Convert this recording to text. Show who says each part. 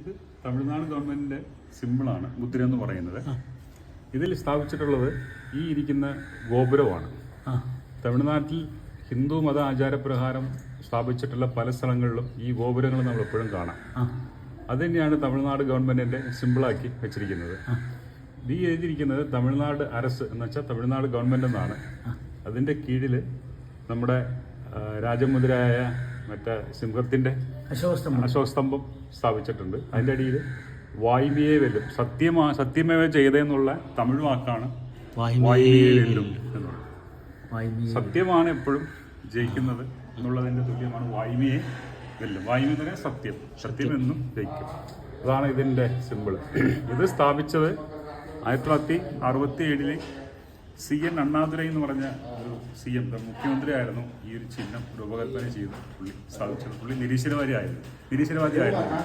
Speaker 1: ഇത് തമിഴ്നാട് ഗവൺമെന്റിന്റെ സിമ്പിളാണ് മുദ്ര എന്ന് പറയുന്നത്. ഇതിൽ സ്ഥാപിച്ചിട്ടുള്ളത് ഈ ഇരിക്കുന്ന ഗോപുരമാണ്. തമിഴ്നാട്ടിൽ ഹിന്ദു മത ആചാരപ്രകാരം സ്ഥാപിച്ചിട്ടുള്ള പല സ്ഥലങ്ങളിലും ഈ ഗോപുരങ്ങൾ നമ്മൾ എപ്പോഴും കാണാം. അത് തന്നെയാണ് തമിഴ്നാട് ഗവൺമെന്റിന്റെ സിമ്പിളാക്കി വെച്ചിരിക്കുന്നത്. ഈ എഴുതിയിരിക്കുന്നത് തമിഴ്നാട് അരസ് എന്ന് വെച്ചാൽ തമിഴ്നാട് ഗവൺമെന്റ് എന്നാണ്. അതിന്റെ കീഴിൽ നമ്മുടെ രാജമുദ്രയായ മറ്റേ സിംഹത്തിന്റെ
Speaker 2: അശോകസ്തംഭം
Speaker 1: സ്ഥാപിച്ചിട്ടുണ്ട്. അതിന്റെ അടിയിൽ വായ്മിയെ വെല്ലും. സത്യമാ സത്യമേവ ചെയ്തെന്നുള്ള തമിഴ് വാക്കാണ് വായ്മിയെ വെല്ലും എന്നുള്ളത്.
Speaker 2: വായ്മീ
Speaker 1: സത്യമാണ് എപ്പോഴും ജയിക്കുന്നത് എന്നുള്ളതിന്റെ തുല്യമാണ് വായ്മയെ വെല്ലും. വായ്മ തന്നെ സത്യം. സത്യം. എന്നും ജയിക്കും. അതാണ് ഇതിന്റെ സിമ്പിൾ ഇത് സ്ഥാപിച്ചത് ആയിരത്തി തൊള്ളായിരത്തി അറുപത്തി ഏഴിൽ സി എൻ അണ്ണാദുരൈ എന്ന് പറഞ്ഞ സി എം മുഖ്യമന്ത്രി ആയിരുന്നു ഈ ഒരു ചിഹ്നം രൂപകൽപ്പന ചെയ്ത്. പുള്ളി സ്ഥാപിച്ചത് പുള്ളി നിരീശ്വരവാദി ആയിരുന്നു നിരീശ്വരവാദി ആയിരുന്നു